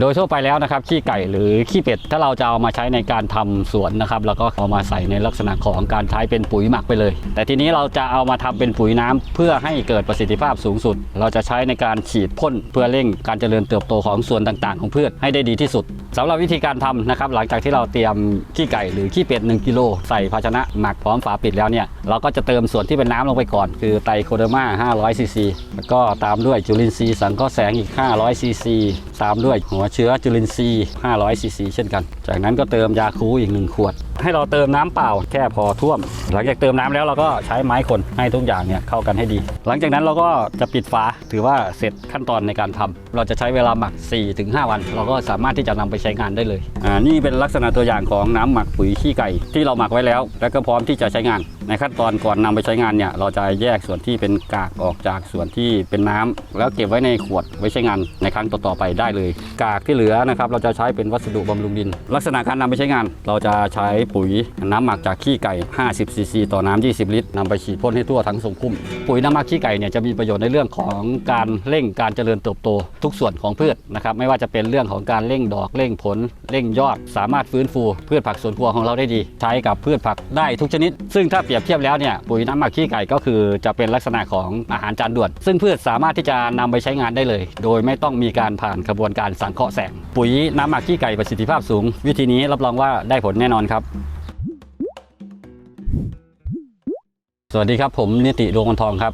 โดยทั่วไปแล้วนะครับขี้ไก่หรือขี้เป็ดถ้าเราจะเอามาใช้ในการทำสวนนะครับแล้วก็เอามาใส่ในลักษณะของการใช้เป็นปุ๋ยหมักไปเลย แต่ทีนี้เราจะเอามาทำเป็นปุ๋ยน้ำเพื่อให้เกิดประสิทธิภาพสูงสุด เราจะใช้ในการฉีดพ่นเพื่อเร่งการเจริญเติบโตของส่วนต่างๆ ของพืชให้ได้ดีที่สุดสำหรับวิธีการทำนะครับหลังจากที่เราเตรียมขี้ไก่หรือขี้เป็ด1กิโลใส่ภาชนะหมักพร้อมฝาปิดแล้วเนี่ยเราก็จะเติมส่วนที่เป็นน้ำลงไปก่อน คือไตรโคเดอร์มา500ซีซีแล้วก็ตามด้วยจุลินทรีย์สังเคราะห์แสงอีก 500ซีซีตามด้วยหัวเชื้อจุลินทรีย์500ซีซีเช่นกัน จากนั้นก็เติมยาคูอีก 1 ขวด ให้เราเติมน้ำเปล่าแค่พอท่วม หลังจากเติมน้ำแล้วเราก็ใช้ไม้คนให้ทุกอย่างเนี่ยเข้ากันให้ดี หลังจากนั้นเราก็จะปิดฝาถือว่าเสร็จขั้นตอนในการทำเราจะใช้เวลาหมัก 4-5 วัน เราก็สามารถที่จะนำไปใช้งานได้เลยอ่านี่เป็นลักษณะตัวอย่างของน้ำหมักปุ๋ยขี้ไก่ที่เราหมักไว้แล้ว แล้วก็พร้อมที่จะใช้งาน ในขั้นตอนก่อนนำไปใช้งานเนี่ยเราจะแยกส่วนที่เป็นกากออกจากส่วนที่เป็นน้ำแล้วเก็บไว้ในขวดไว้ใช้งานในครั้งต่อๆไปได้เลย กากที่เหลือนะครับเราจะใช้เป็นวัสดุบำรุงดิน ลักษณะการนำไปใช้งาน เราจะใช้ปุ๋ยน้ำหมักจากขี้ไก่ 50ซีซีต่อน้ำ20 ลิตรนำไปฉีดพ่นให้ทั่วทั้งทรงพุ่ม ปุ๋ยน้ำหมักขี้ไก่เนี่ยจะมีประโยชน์ในเรื่องของการเร่งการเจริญเติบโตทุกส่วนของพืชนะครับไม่ว่าจะเป็นเรื่องของการเร่งดอกเร่งผลเร่งยอด สามารถฟื้นฟูพืชผักสวนครัวของเราได้ดี ใช้กับพืชผักได้ทุกชนิด ซึ่งถ้าเปรียบเทียบแล้วเนี่ยปุ๋ยน้ำหมักขี้ไก่ก็คือจะเป็นลักษณะของอาหารจานด่วน ซึ่งพืชสามารถที่จะนำไปใช้งานได้เลย โดยไม่ต้องมีการผ่านกระบวนการสังเคราะห์แสง ปุ๋ยน้ำหมักขี้ไก่ประสิทธิภาพสูง วิธีนี้รับรองว่าได้ผลแน่นอนครับสวัสดีครับผมนิติดวงวันทองครับ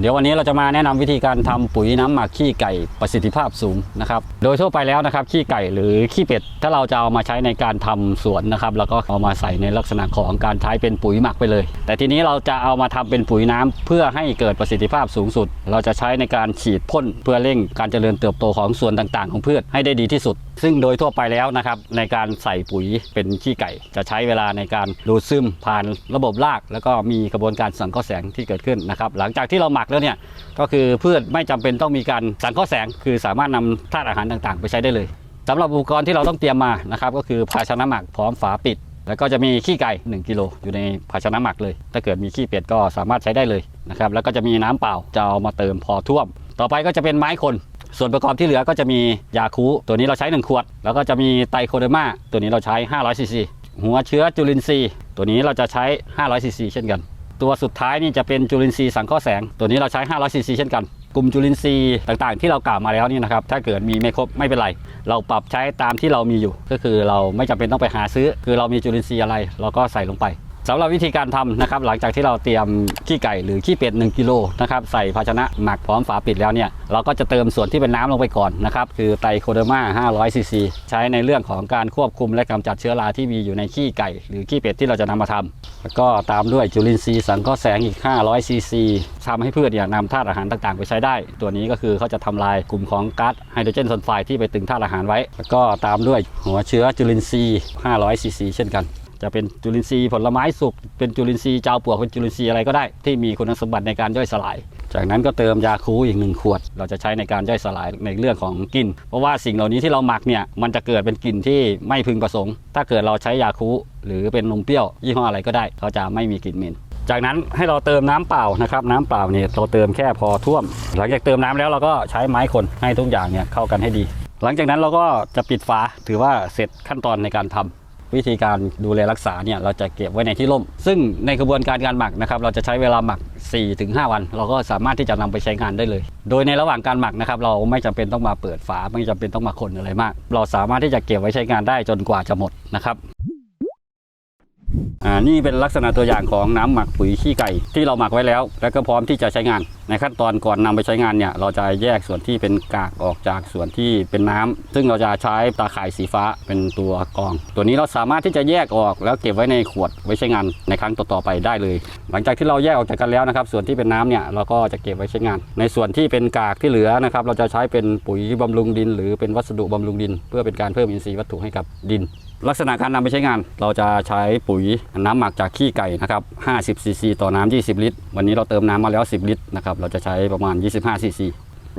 เดี๋ยววันนี้เราจะมาแนะนำวิธีการทำปุ๋ยน้ำหมักขี้ไก่ประสิทธิภาพสูงนะครับ โดยทั่วไปแล้วนะครับขี้ไก่หรือขี้เป็ด ถ้าเราจะเอามาใช้ในการทำสวนนะครับ แล้วก็เอามาใส่ในลักษณะของการใช้เป็นปุ๋ยหมักไปเลย แต่ทีนี้เราจะเอามาทำเป็นปุ๋ยน้ำเพื่อให้เกิดประสิทธิภาพสูงสุด เราจะใช้ในการฉีดพ่นเพื่อเร่งการเจริญเติบโตของส่วนต่างๆ ของพืชให้ได้ดีที่สุดซึ่งโดยทั่วไปแล้วนะครับในการใส่ปุ๋ยเป็นขี้ไก่ จะใช้เวลาในการดูดซึมผ่านระบบราก แล้วก็มีกระบวนการสังเคราะห์แสงที่เกิดขึ้นนะครับหลังจากที่เราหมักแล้วเนี่ยก็คือพืชไม่จำเป็นต้องมีการสังเคราะห์แสง คือสามารถนำธาตุอาหารต่างๆ ไปใช้ได้เลยสำหรับอุปกรณ์ที่เราต้องเตรียมมานะครับก็คือภาชนะหมักพร้อมฝาปิด แล้วก็จะมีขี้ไก่ 1กิโลอยู่ในภาชนะหมักเลย ถ้าเกิดมีขี้เป็ดก็สามารถใช้ได้เลยนะครับแล้วก็จะมีน้ำเปล่าจะเอามาเติมพอท่วม ต่อไปก็จะเป็นไม้คน ส่วนประกอบที่เหลือก็จะมียาคูตัวนี้เราใช้ 1 ขวด แล้วก็จะมีไตรโคเดอร์มาตัวนี้เราใช้ 500ซีซีหัวเชื้อจุลินทรีย์ ตัวนี้เราจะใช้ 500ซีซีเช่นกัน ตัวสุดท้ายนี่จะเป็นจุลินทรีย์สังเคราะห์แสง ตัวนี้เราใช้ 500ซีซีเช่นกันกลุ่มจุลินทรีย์ต่างๆ ที่เรากล่าวมาแล้วนี่นะครับถ้าเกิดมีไม่ครบไม่เป็นไร เราปรับใช้ตามที่เรามีอยู่ ก็คือเราไม่จำเป็นต้องไปหาซื้อ คือเรามีจุลินทรีย์อะไร เราก็ใส่ลงไป สำหรับวิธีการทำนะครับหลังจากที่เราเตรียมขี้ไก่หรือขี้เป็ด1กิโลนะครับใส่ภาชนะหมักพร้อมฝาปิดแล้วเนี่ยเราก็จะเติมส่วนที่เป็นน้ำลงไปก่อนนะครับคือไตรโคเดอร์มา500ซีซีใช้ในเรื่องของการควบคุมและกำจัดเชื้อราที่มีอยู่ในขี้ไก่ หรือขี้เป็ดที่เราจะนำมาทำแล้วก็ตามด้วยจุลินทรีย์สังเคราะห์แสงอีก 500ซีซีทำให้พืชเนี่ยนำธาตุอาหารต่างๆ ไปใช้ได้ ตัวนี้ก็คือเขาจะทำลายกลุ่มของก๊าซไฮโดรเจนซัลไฟด์ที่ไปตึงธาตุอาหารไว้ แล้วก็ตามด้วยหัวเชื้อจุลินทรีย์500ซีซีเช่นกัน จะเป็นจุลินทรีย์ผลไม้สุก เป็นจุลินทรีย์เจ้าปวกเป็นจุลินทรีย์อะไรก็ได้ ที่มีคุณสมบัติในการย่อยสลาย จากนั้นก็เติมยาคูอีกหนึ่งขวด เราจะใช้ในการย่อยสลายในเรื่องของกลิ่น เพราะว่าสิ่งเหล่านี้ที่เราหมักเนี่ยมันจะเกิดเป็นกลิ่นที่ไม่พึงประสงค์ ถ้าเกิดเราใช้ยาคูหรือเป็นนมเปรี้ยวยี่ห้ออะไรก็ได้เขาจะไม่มีกลิ่นเหม็นจากนั้นให้เราเติมน้ำเปล่านะครับน้ำเปล่าเนี่ยเราเติมแค่พอท่วม หลังจากเติมน้ำแล้วเราก็ใช้ไม้คนให้ทุกอย่างเนี่ยเข้ากันให้ดี หลังจากนั้นเราก็จะปิดฝาถือว่าเสร็จขั้นตอนในการทำ วิธีการดูแลรักษาเนี่ยเราจะเก็บไว้ในที่ร่ม ซึ่งในกระบวนการการหมักนะครับเราจะใช้เวลาหมัก 4-5 วัน เราก็สามารถที่จะนำไปใช้งานได้เลย โดยในระหว่างการหมักนะครับเราไม่จำเป็นต้องมาเปิดฝาไม่จำเป็นต้องมาคนอะไรมาก เราสามารถที่จะเก็บไว้ใช้งานได้จนกว่าจะหมดนะครับ อ่านี่เป็นลักษณะตัวอย่างของน้ำหมักปุ๋ยขี้ไก่ที่เราหมักไว้แล้ว แล้วก็พร้อมที่จะใช้งาน ในขั้นตอนก่อนนำไปใช้งานเนี่ยเราจะแยกส่วนที่เป็นกากออกจากส่วนที่เป็นน้ำซึ่งเราจะใช้ตาข่ายสีฟ้าเป็นตัวกรอง ตัวนี้เราสามารถที่จะแยกออกแล้วเก็บไว้ในขวดไว้ใช้งานในครั้งต่อๆไปได้เลย หลังจากที่เราแยกออกจากกันแล้วนะครับ ส่วนที่เป็นน้ำเนี่ยเราก็จะเก็บไว้ใช้งาน ในส่วนที่เป็นกากที่เหลือนะครับเราจะใช้เป็นปุ๋ยบำรุงดิน หรือเป็นวัสดุบำรุงดิน เพื่อเป็นการเพิ่มอินทรีย์วัตถุให้กับดิน ลักษณะการนำไปใช้งาน เราจะใช้ปุ๋ยน้ำหมักจากขี้ไก่นะครับ50ซีซีต่อน้ำ20 ลิตร วันนี้เราเติมน้ำมาแล้ว 10 ลิตรนะครับเราจะใช้ประมาณ 25ซีซี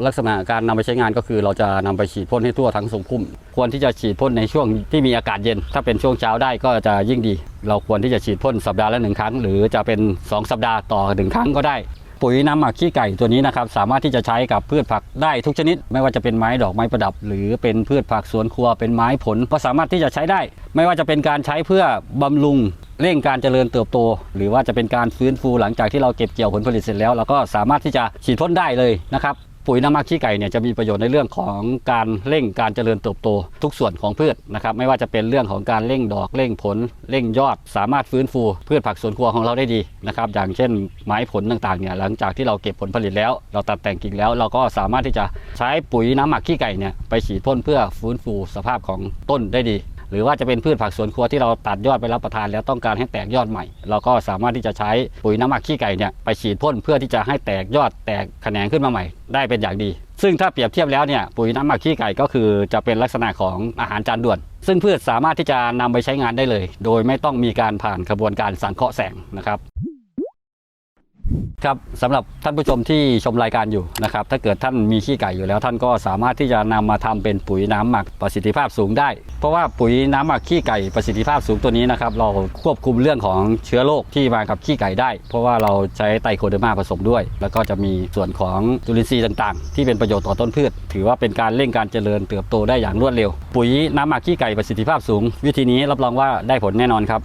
ลักษณะการนำไปใช้งานก็คือ เราจะนำไปฉีดพ่นให้ทั่วทั้งทรงพุ่ม ควรที่จะฉีดพ่นในช่วงที่มีอากาศเย็น ถ้าเป็นช่วงเช้าได้ก็จะยิ่งดี เราควรที่จะฉีดพ่นสัปดาห์ละหนึ่งครั้ง หรือจะเป็น 2 สัปดาห์ต่อหนึ่งครั้งก็ได้ ปุ๋ยน้ำหมักขี้ไก่ตัวนี้นะครับสามารถที่จะใช้กับพืชผักได้ทุกชนิด ไม่ว่าจะเป็นไม้ดอกไม้ประดับ หรือเป็นพืชผักสวนครัวเป็นไม้ผลก็สามารถที่จะใช้ได้ ไม่ว่าจะเป็นการใช้เพื่อบำรุงเร่งการเจริญเติบโต หรือว่าจะเป็นการฟื้นฟูหลังจากที่เราเก็บเกี่ยวผลผลิตเสร็จแล้วเราก็สามารถที่จะฉีดพ่นได้เลยนะครับ ปุ๋ยน้ำมักขี้ไก่เนี่ยจะมีประโยชน์ในเรื่องของการเร่งการเจริญเติบโตทุกส่วนของพืชนะครับไม่ว่าจะเป็นเรื่องของการเร่งดอกเร่งผลเร่งยอด สามารถฟื้นฟูพืชผักสวนครัวของเราได้ดีนะครับอย่างเช่นไม้ผลต่างๆเนี่ยหลังจากที่เราเก็บผลผลิตแล้ว เราตัดแต่งกิ่งแล้ว เราก็สามารถที่จะใช้ปุ๋ยน้ำหมักขี้ไก่เนี่ยไปฉีดพ่นเพื่อฟื้นฟูสภาพของต้นได้ดี รือว่าจะเป็นพืชผักสวนครัวที่เราตัดยอดไปรับประทานแล้วต้องการให้แตกยอดใหม่ เราก็สามารถที่จะใช้ปุ๋ยน้ำหมักขี้ไก่เนี่ยไปฉีดพ่นเพื่อที่จะให้แตกยอดแตกแขนงขึ้นมาใหม่ ได้เป็นอย่างดี ซึ่งถ้าเปรียบเทียบแล้วเนี่ยปุ๋ยน้ำหมักขี้ไก่ก็คือจะเป็นลักษณะของอาหารจานด่วน ซึ่งพืชสามารถที่จะนำไปใช้งานได้เลย โดยไม่ต้องมีการผ่านกระบวนการสังเคราะห์แสงนะครับ ครับสำหรับท่านผู้ชมที่ชมรายการอยู่นะครับ ถ้าเกิดท่านมีขี้ไก่อยู่แล้ว ท่านก็สามารถที่จะนำมาทำเป็นปุ๋ยน้ำหมักประสิทธิภาพสูงได้ เพราะว่าปุ๋ยน้ำหมักขี้ไก่ประสิทธิภาพสูงตัวนี้นะครับ เราควบคุมเรื่องของเชื้อโรคที่มากับขี้ไก่ได้ เพราะว่าเราใช้ไตรโคเดอร์มาผสมด้วย แล้วก็จะมีส่วนของจุลินทรีย์ต่างๆ ที่เป็นประโยชน์ต่อต้นพืช ถือว่าเป็นการเร่งการเจริญเติบโตได้อย่างรวดเร็ว ปุ๋ยน้ำหมักขี้ไก่ประสิทธิภาพสูง วิธีนี้รับรองว่าได้ผลแน่นอนครับ